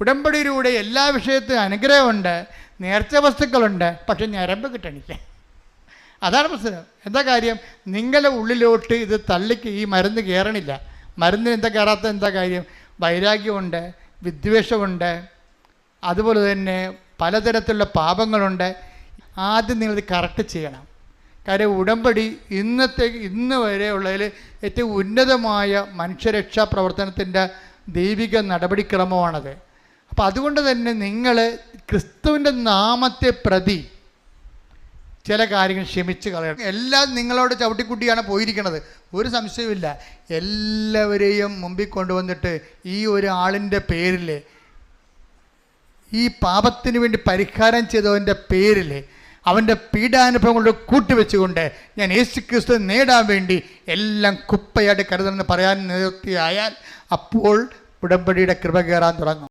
ഉടമ്പടിയിലൂടെ എല്ലാ വിഷയത്തിലും അനുഗ്രഹമുണ്ട് നേർച്ച വസ്തുക്കളുണ്ട് പക്ഷെ ഞരമ്പ് കിട്ടണില്ല. അതാണ് പ്രശ്നം. എന്താ കാര്യം? നിങ്ങളുടെ ഉള്ളിലോട്ട് ഇത് തള്ളിക്ക് ഈ മരുന്ന് കയറണില്ല മരുന്നിന് എന്താ കയറാത്ത എന്താ കാര്യം? വൈരാഗ്യമുണ്ട് വിദ്വേഷമുണ്ട് അതുപോലെ തന്നെ പലതരത്തിലുള്ള പാപങ്ങളുണ്ട്. ആദ്യം നിങ്ങളിത് കറക്റ്റ് ചെയ്യണം. കാര്യം ഉടമ്പടി ഇന്നത്തെ ഇന്ന് വരെയുള്ളതിൽ ഏറ്റവും ഉന്നതമായ മനുഷ്യരക്ഷാ പ്രവർത്തനത്തിന്റെ ദൈവിക നടപടിക്രമമാണത്. അപ്പോൾ അതുകൊണ്ട് തന്നെ നിങ്ങൾ ക്രിസ്തുവിന്റെ നാമത്തെ പ്രതി ചില കാര്യങ്ങൾ ക്ഷമിച്ച് കളയണം. എല്ലാം നിങ്ങളോട് ചവിട്ടിക്കുട്ടിയാണ് പോയിരിക്കുന്നത്. ഒരു സംശയവുമില്ല. എല്ലാവരെയും മുമ്പിൽ കൊണ്ടുവന്നിട്ട് ഈ ഒരു ആളിന്റെ പേരിൽ ഈ പാപത്തിന് വേണ്ടി പരിഹാരം ചെയ്തവന്റെ പേരിൽ അവന്റെ പീഡാനുഭവങ്ങളുടെ കൂട്ടിവെച്ചുകൊണ്ട് ഞാൻ യേശു ക്രിസ്തു നേടാൻ വേണ്ടി എല്ലാം കുപ്പയായിട്ട് കരുതണമെന്ന് പറയാൻ നിർത്തിയായാൽ അപ്പോൾ ഉടമ്പടിയുടെ കൃപ കയറാൻ തുടങ്ങും.